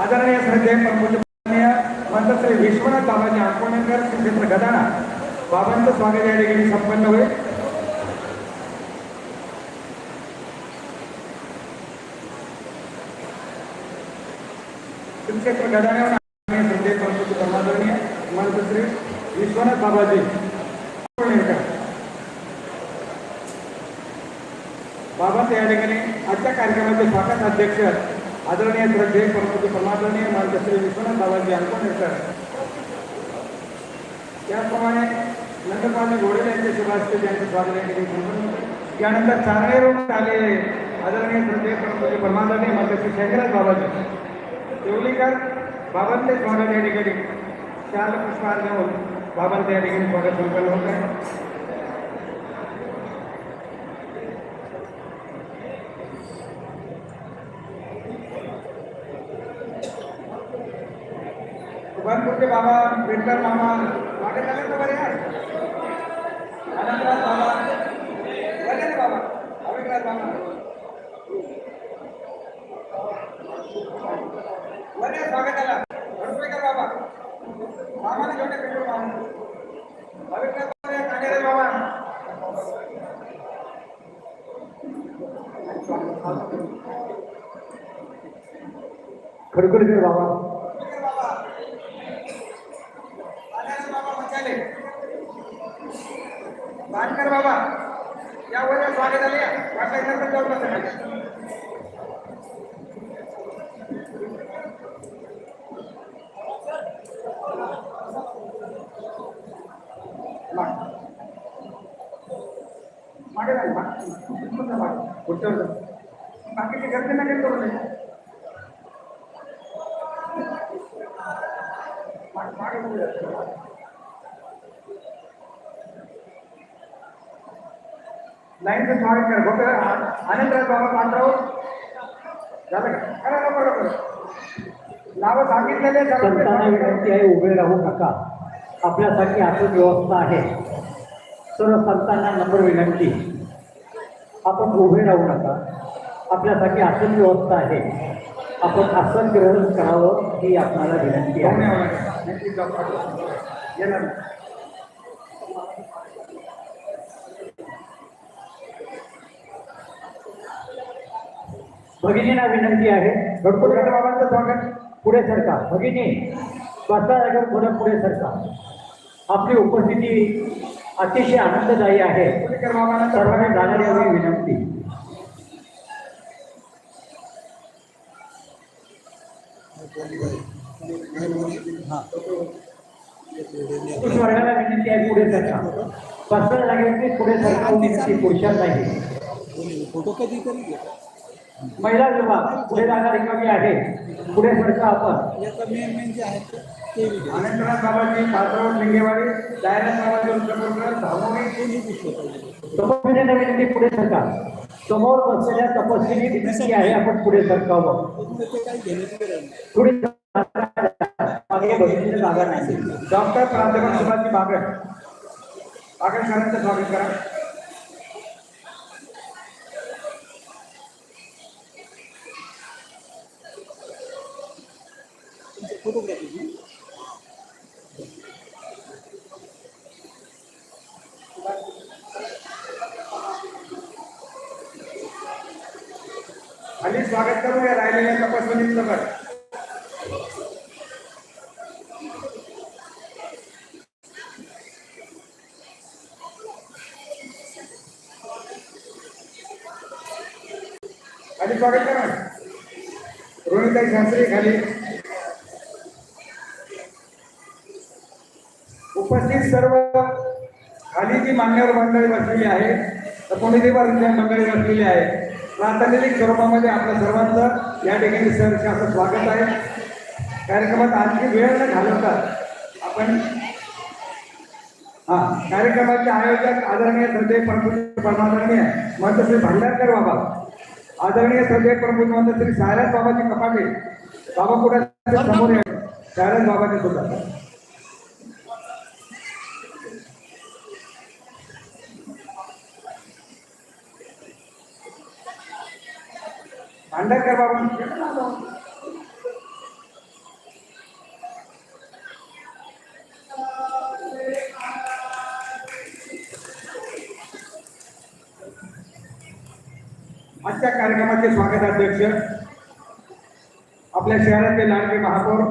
आदरणीय श्रद्धेय परमपूज्य मंत्र श्री विश्वनाथ बाबाजी आंबोणकर क्षेत्र गदाना. बाबांचं स्वागत या ठिकाणी संपन्न होईल. श्रीक्षेत्र गदाण्यावर आदरणीय श्रद्धेय परमपूज्य परमादरणीय मंत्र श्री विश्वनाथ बाबाजी. आंबोणकर बाबांचं या ठिकाणी आजच्या कार्यक्रमाचे स्वागत अध्यक्ष आदरणीय श्रद्धेय परमपूज्य परमादरणीय मार्ग श्री विश्वनाथ बाबाजी अंकोणेकर त्याचप्रमाणे नंदपाणी घोडेल यांचे शुभास्ते त्यांचे स्वागत या ठिकाणी संपन्न होते. त्यानंतर चारणे रोड आलेले आदरणीय श्रद्धेय परमपूज्य परमादरणीय मार्ग श्री शंकरराज बाबाजी देवलीकर बाबांचे स्वागत या ठिकाणी. शाल पुष्पहार देऊन बाबांचं या ठिकाणी स्वागत संपन्न होत आहे बाबा पेंटर मामा मागे झाले तर बरे आहे आनंदराज बाबा बरे ना बाबा अविनाश बाबा बरे स्वागताला भरपूर बाबा मामाने जेवढे पेंटर मामा। अविनाश बरे कांडेरे बाबा खडकडकर बाबा पेंटर बाबा आनंद बाबा मचाले बांधकर बाबा या वर स्वागत आले वाटायचं जाऊ नका मागे नाही बाकीची गर्दी नका करू नये. लाईनचं स्वागत करा. फक्त आनंदराज बाबा पांढराव. झालं का? करा बरोबर नावं सांगितलेले संतांना विनंती आहे उभे राहू नका. आपल्यासाठी आसन व्यवस्था आहे. सर्व संतांना नम्र विनंती. आपण उभे राहू नका. आपल्यासाठी आसन व्यवस्था आहे. आपण आसन ग्रहण करावं ही आपल्याला विनंती आहे. भगिनींना विनंती आहे भरपूर गट बाबांचं स्वागत. पुढे सरका. भगिनी थोडं पुढे सरका. आपली उपस्थिती अतिशय आनंददायी आहे. पुणेकर बाबांना सर्वांनी जाणार विनंती. वर्गाला विनंती आहे पुढे सरकार. बसल्या जागेवरती पुढे सरकार विनंती पुरुषां नाही फोटो कधीतरी घे महिला विभाग पुढे जागा रिकामी आहे. पुढे सरका आपण. याचा मेन मेन जे आहेत ते बी घ्या आनंदराज बाबाजी पात्रवड लिंगेवाडी दायराज बाबाजी धामोरी विनंती पुढे सरका. समोर बसलेल्या तपस्विनी विनंती आहे आपण पुढे सरकावं. पुढे जागा नाही. डॉक्टर प्राध्यापक सुभाषजी बागड. बागड सरांचं स्वागत करा. फोटोग्राफी आणि स्वागत करूया राहिलेल्या तपस्विनीचं पण खाली स्वागत करा. रोहिताई शास्त्री खाली उपस्थित सर्व खाली जी मंडळी बसलेली आहे. तर कोणी देवा मंडळी बसलेली आहे. प्रातिनिधिक स्वरूपामध्ये आपल्या सर्वांचं या ठिकाणी सहर्ष असं स्वागत आहे. कार्यक्रमात आणखी वेळ न घालवता आपण हा कार्यक्रमाचे आयोजक आदरणीय श्रद्धेय प्रमुख परमादरणीय मंत्र श्री भांडारकर बाबा आदरणीय श्रद्धेय प्रमुख मंत्र श्री सायराज बाबाजी कपाटे बाबा कुठे समोर सायराज बाबाजी सुद्धा भंडार कर बाबा आजच्या कार्यक्रमाचे स्वागत अध्यक्ष आपल्या शहरातले लाडके महापौर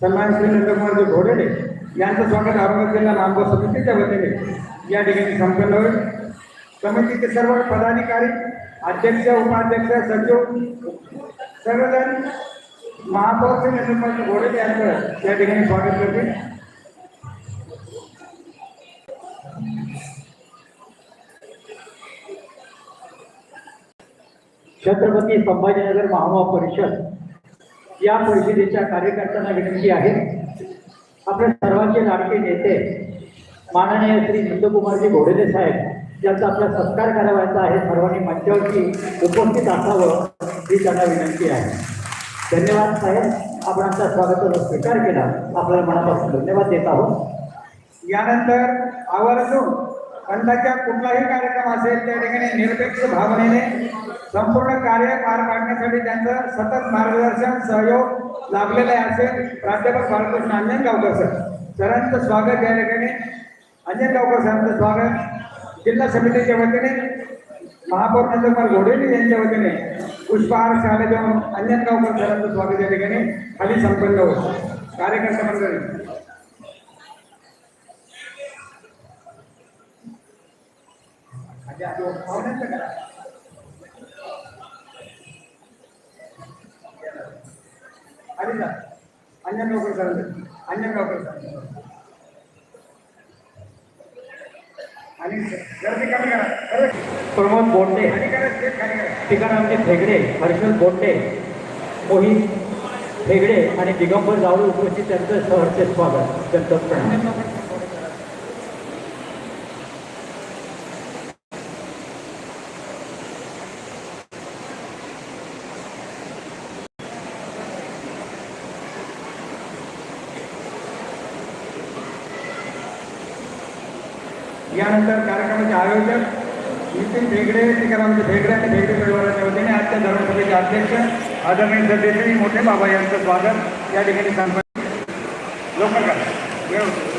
सन्मान श्री नंदकुमारजी घोडेडे यांचं स्वागत औरंगाबाद जिल्हा नामगाव समितीच्या वतीने या ठिकाणी संपन्न होईल. समितीचे सर्व पदाधिकारी अध्यक्ष उपाध्यक्ष सचिव सर्वजण महापौर श्री घोडे यांचं या ठिकाणी स्वागत करते. छत्रपती संभाजीनगर महामाव परिषद या परिषदेच्या कार्यकर्त्यांना विनंती आहे. आपल्या सर्वांचे लाडके नेते माननीय श्री नंदकुमारजी घोडेले साहेब त्यांचा आपला सत्कार करावायचा आहे सर्वांनी मंचावरती उपस्थित असावं ही त्यांना विनंती आहे. धन्यवाद साहेब. आपण आमच्या स्वागताचा स्वीकार केला. आपल्याला मनापासून धन्यवाद देत आहोत. यानंतर आवर्जून पंथाच्या कुठलाही कार्यक्रम असेल त्या ठिकाणी निरपेक्ष भावनेने संपूर्ण कार्य पार पाडण्यासाठी त्यांचं सतत मार्गदर्शन सहयोग लाभलेलं आहे असेल प्राध्यापक बाळकृष्ण अंजनगावकर सर. सरांचं स्वागत या ठिकाणी. अंजनगावकर सरांचं स्वागत. जिल्हा समितीच्या वतीने महापौर नंदकुमार घोडेले यांच्या वतीने पुष्पहार शाळे देऊन अंजनगावकर सरांचं स्वागत या ठिकाणी खाली संपन्न होतं कार्यकर्ता मंडळी म्हणजे आधी पाहुण्यांचं करा. आधी जा. अंजन गावकर सरांचं. अंजन गावकर सर. आणि गर्दी कमी करा खरंच. प्रमोद बोंडे. खाली करा स्टेज खाली करा. ठिकाणांचे फेगडे हर्षल बोंडे मोहित फेगडे आणि दिगंबर जावळे उपस्थित त्यांचं सहर्ष स्वागत त्यांचं यानंतर कार्यक्रमाचे आयोजक नितीन भेगडे ठिकाणांचे भेगडे आणि भेगडे परिवाराच्या वतीने आजच्या धर्मसभेचे अध्यक्ष आदरणीय सदस्य मोठे बाबा यांचं स्वागत. या ठिकाणी सांगतो. लवकर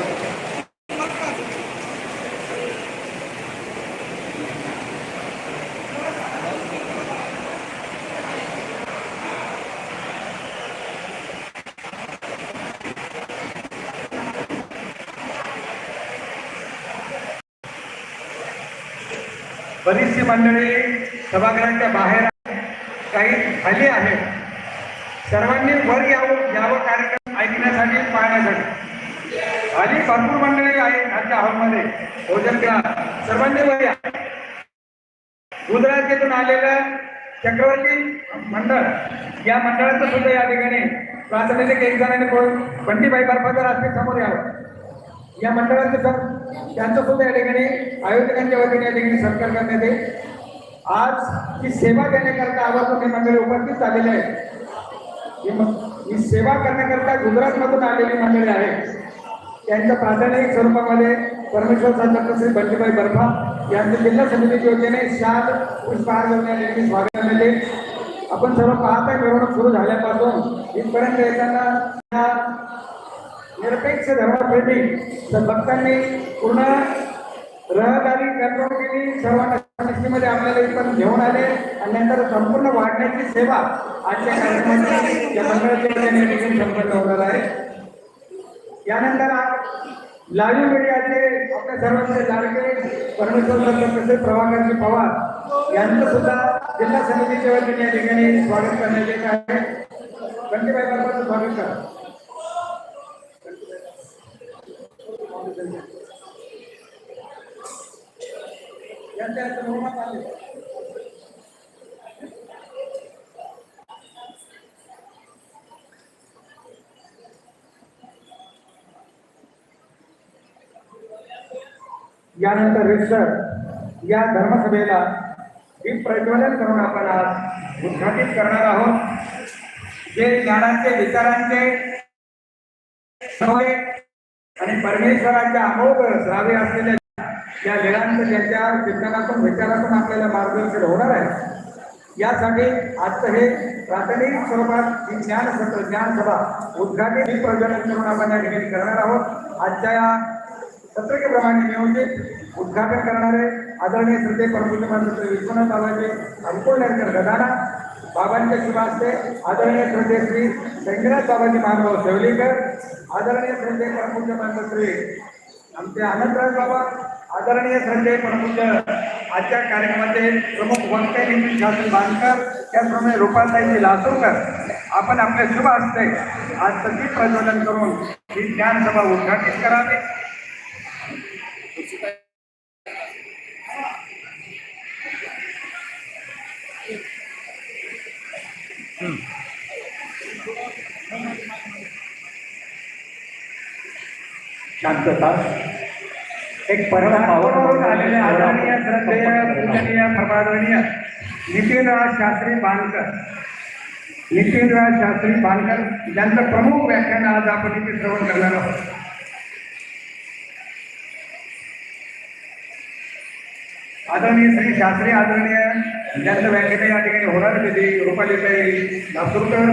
बरीचशी मंडळी सभागृहाच्या बाहेर काही खाली आहेत. सर्वांनी वर यावं यावं कार्यक्रम ऐकण्यासाठी पाहण्यासाठी. आणि भरपूर मंडळी आहेत आजच्या हॉलमध्ये. भोजन ग्रह सर्वांनी वर या. गुजरातेतून आलेलं चक्रवर्ती मंडळ या मंडळाचं सुद्धा या ठिकाणी प्राथमिक एक जणांनी कोण बंटीबाई बर्फादार असते समोर यावं. या मंडळाचं सर त्यांचं सुद्धा या ठिकाणी आयोजकांच्या वतीने या ठिकाणी सत्कार करण्यात येईल. आज ही सेवा देण्याकरता आवर्जून हे मंडळी उपस्थित झालेले आहे? ही सेवा करण्याकरता गुजरातमधून आलेली मंडळी आहे. त्यांच्या प्राधान्य स्वरूपामध्ये परमेश्वर संत श्री बंटीबाई बर्फा यांचं जिल्हा समितीच्या योजने शाल पुष्पहार योजना स्वागत करण्यात येईल आपण सर्व पाहता मिरवणूक सुरू झाल्यापासून इथपर्यंत येताना निरपेक्ष धर्मप्रेमी तर भक्तांनी पूर्ण रहदारी कंट्रोल केली. सर्वांना समितीमध्ये आपल्याला इथं घेऊन आले. आणि नंतर संपूर्ण वाढण्याची सेवा आजच्या कार्यक्रमाची या मंडळाच्या संपन्न होणार आहे. यानंतर लाईव्ह मीडियाचे आपल्या सर्वांचे लाडके परमेश्वर तसेच प्रभाकरजी पवार यांचं सुद्धा जिल्हा समितीच्या वतीने या ठिकाणी स्वागत करण्यात येत आहे बंटीबाई बाबाचं स्वागत करा यांच्या हातून बहुमान आले. त्यानंतर रिसर या धर्मसभेला ही प्रज्वलन करून आपण आज उद्घाटित करणार आहोत. जे ज्ञानाचे विचारांचे सवय आणि परमेश्वराच्या अमोघ श्रावे असलेल्या त्या वेळांचं त्याच्या चिंतनातून विचारातून आपल्याला मार्गदर्शन होणार आहे. यासाठी आजचं हे प्राथमिक स्वरूपात ही ज्ञान सत्र ज्ञान सभा उद्घाटित ही प्रज्वलन करून आपण या ठिकाणी करणार आहोत. आजच्या या सत्रकेप्रमाणे नियोजित उद्घाटन करणारे आदरणीय श्रद्धे परमपूज्य मानस विश्वनाथ बाबाचे अंकुळनेरकर गदाडा बाबांच्या शुभास्ते आदरणीय श्रद्धे श्री शंकरनाथ बाबाजी महानुभाव सेवलीकर आदरणीय श्रद्धे परमपूज्य मानस श्री आमचे आनंदराज बाबा आदरणीय श्रद्धे परमपूज्य आजच्या कार्यक्रमाचे प्रमुख वक्ते निमित्त शासन बांधकर त्याचप्रमाणे रुपालताईजी लासूरकर आपण आपले शुभ हस्ते आज सगळी प्रज्वलन करून ही ज्ञानसभा उद्घाटित करावी. शांतता. एक परम नागपूरवरून आलेले आदरणीय श्रद्धेय पूजनीय परमादरणीय नितीनराज शास्त्री बांधकर नितीनराज शास्त्री बांधकर यांचं प्रमुख व्याख्यान आज आपण इथे श्रवण करणार आहोत. आदरणीय श्री शास्त्रीय आदरणीय ज्यांचं व्याख्यान या ठिकाणी होणार होते रुपालीताई लासूरकर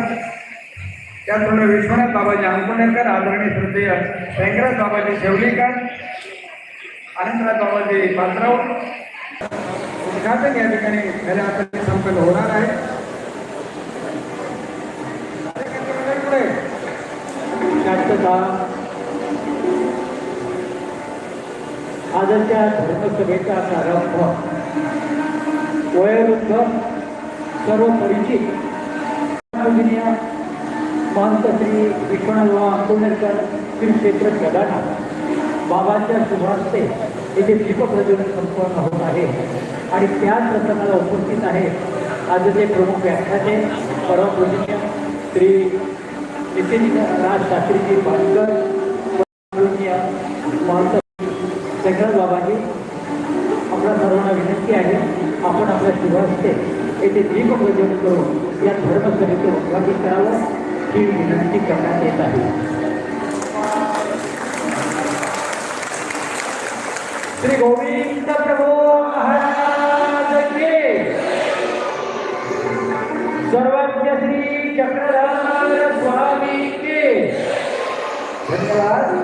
त्याचबरोबर विश्वनाथ बाबाजी अंकुनेरकर आदरणीय श्रद्धेय व्यंकराज बाबाजी शेवलीकर अनंतराज बाबाजी पात्राव. उद्घाटन या ठिकाणी खऱ्या अर्थाने संपन्न होणार आहे. जास्त शांतता आजच्या धर्मसभेचा प्रारंभ. वयोवृद्ध सर्व परिचित पूजनीय महंत श्री विश्वनाथराव आंदोलनकर श्री क्षेत्र गदाना बाबांच्या शुभास्ते येथे दीपप्रज्वलन संपन्न होत आहे. आणि त्याच प्रसंगाला उपस्थित आहे आजचे प्रमुख व्याख्याते परमपूजनीय श्री नितीन राज शास्त्रीजी पाटकर. विनंती करण्यात येत श्री गोविंद प्रभू महाराज की सर्वज्ञ श्री चक्रधार स्वामी की धन्यवाद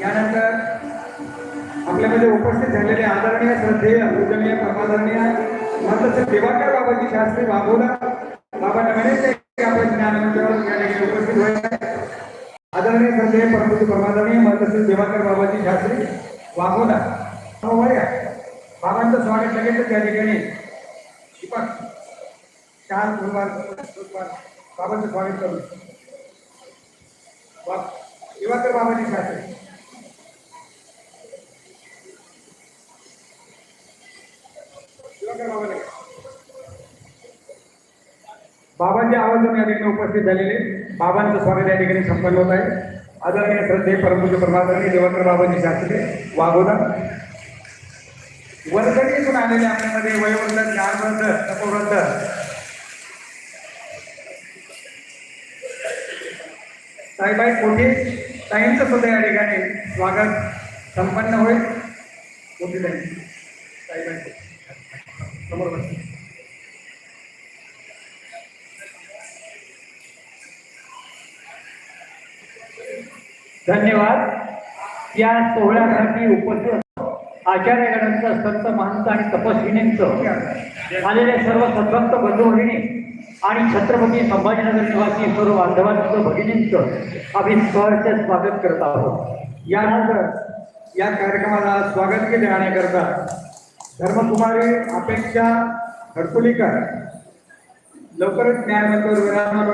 यानंतर आपल्यामध्ये उपस्थित झालेले आदरणीय श्रद्धेय पूजनीय परमादरणीय महंत दिवाकर बाबाजी शास्त्री बाबूला प्रभाकर बाबाजी शास्त्री वाघोदा हो बाबांचं स्वागत लगेच त्या ठिकाणी. दीपक चार गुरुवार गुरुवार बाबांचं स्वागत करू दिवाकर बाबाजी शास्त्री. दिवाकर बाबाला घ्या. या ठिकाणी उपस्थित झालेले बाबांचं स्वागत या ठिकाणी संपन्न होत आहे. आदरणीय श्रद्धे परमपूज्य परमादरणीय देवेंद्र बाबांची शास्त्री वाघोदा वर्गणीतून आलेले आपल्यामध्ये वयोवृद्ध ज्ञानवृद्ध तपोवृद्ध. साईबाई कोठे? ताईंचं सुद्धा या ठिकाणी स्वागत संपन्न होईल. कोठे ताई? साईबाई समोर बस. धन्यवाद. या सोहळ्यासाठी उपस्थित आचार्यगणांचं संत महंत आणि तपस्विनींचं आलेले सर्व सद्भक्त बंधुभगिनी आणि छत्रपती संभाजीनगर निवासी सर्व बांधवांचं भगिनींचं आम्ही सहर्ष स्वागत करत आहोत. यानंतर या कार्यक्रमाला स्वागत केले जाण्याकरता धर्मकुमारी अपेक्षा हडकुलीकर लवकरच न्यायमंत्र विराजमान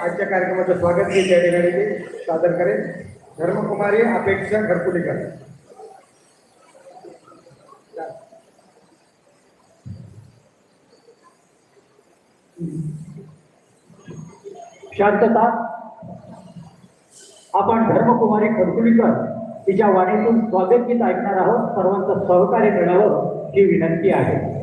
आजच्या कार्यक्रमाचं स्वागत केले या ठिकाणी सादर करेल धर्मकुमारी अपेक्षा घरकुलीकर। शांतता। आपण धर्मकुमारी खडकुलीकर तिच्या वाणीतून स्वागत गीत ऐकणार आहोत. सर्वांचं सहकार्य मिळावं ही विनंती आहे.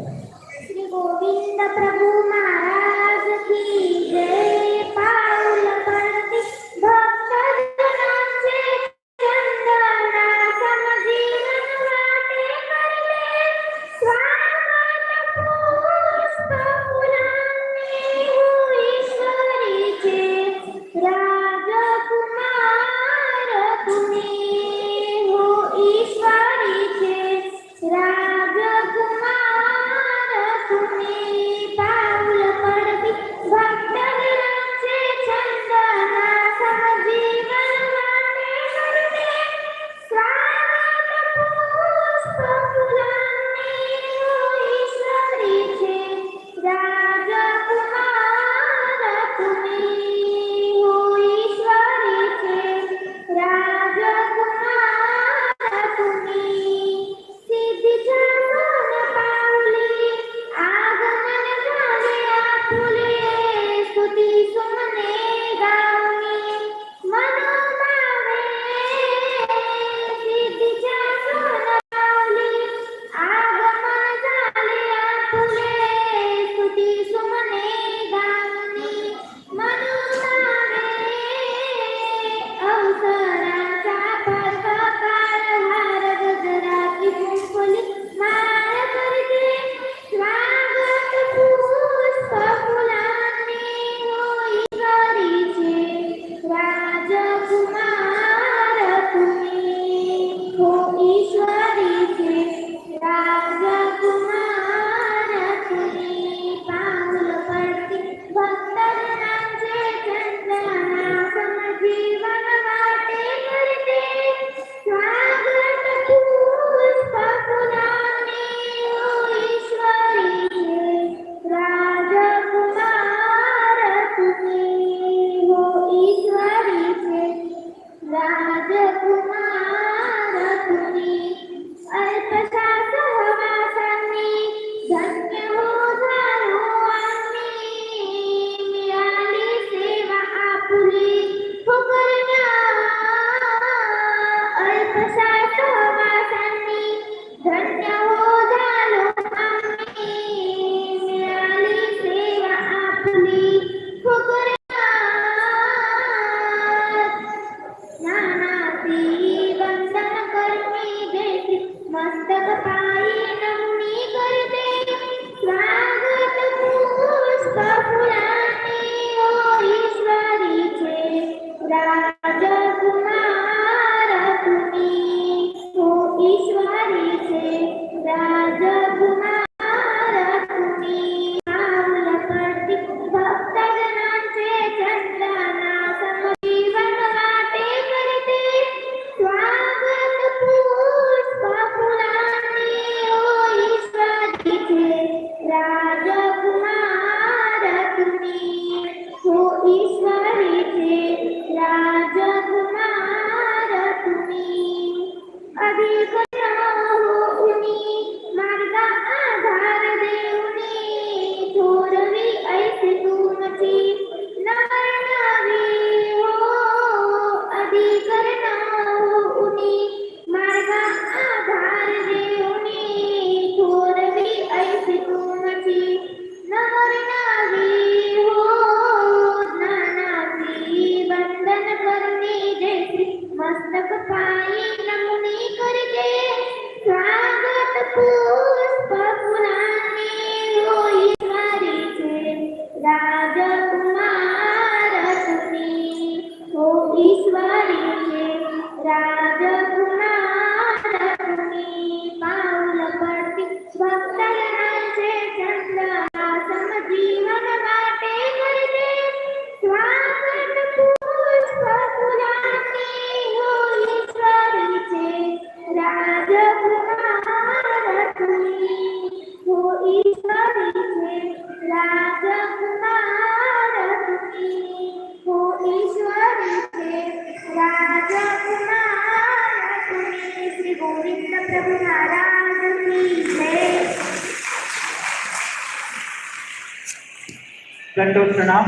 दंडोत प्रणाम.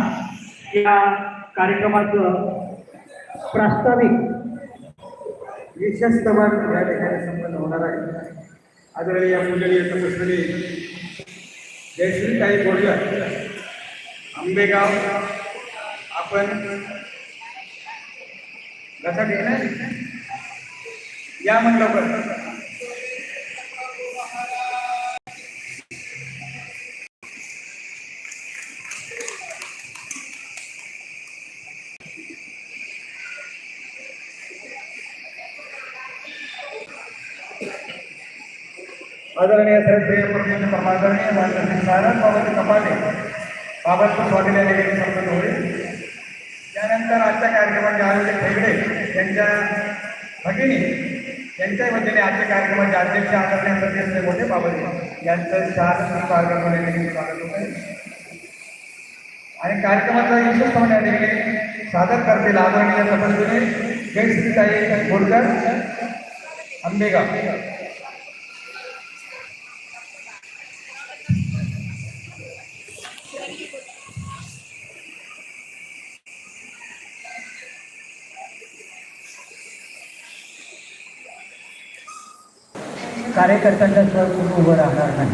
या कार्यक्रमाचं प्रास्ताविक विशेषतः या ठिकाणी संबंध होणार आहे. आदरणीय मंडळीय तपस्वी जयश्रीताई बोरकर आंबेगाव आपण घसा घेणार या म्हटलं आदरणीय श्रद्धेय परमादरणीय मार्गदर्शन नारायण बाबाजी कपाले बाबांचं स्वागत या ठिकाणी संपन्न होईल त्यानंतर आजच्या कार्यक्रमाचे आयोजक हेगडे यांच्या भगिनी यांच्या वतीने आजच्या कार्यक्रमाचे अध्यक्ष आदरणीय सदस्य मोठे बाबाजी यांचं चार कार्यक्रमाला या ठिकाणी स्वागत होत आहे आणि कार्यक्रमाचा विशेष पाहून या ठिकाणी सादर करतील आदरणीय तपस्वीने जयश्रीताई बोरकर आंबेगाव. कार्यकर्त्यांच्या सर कोणी उभं राहणार नाही.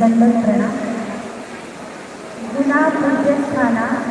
दंड प्रणाम.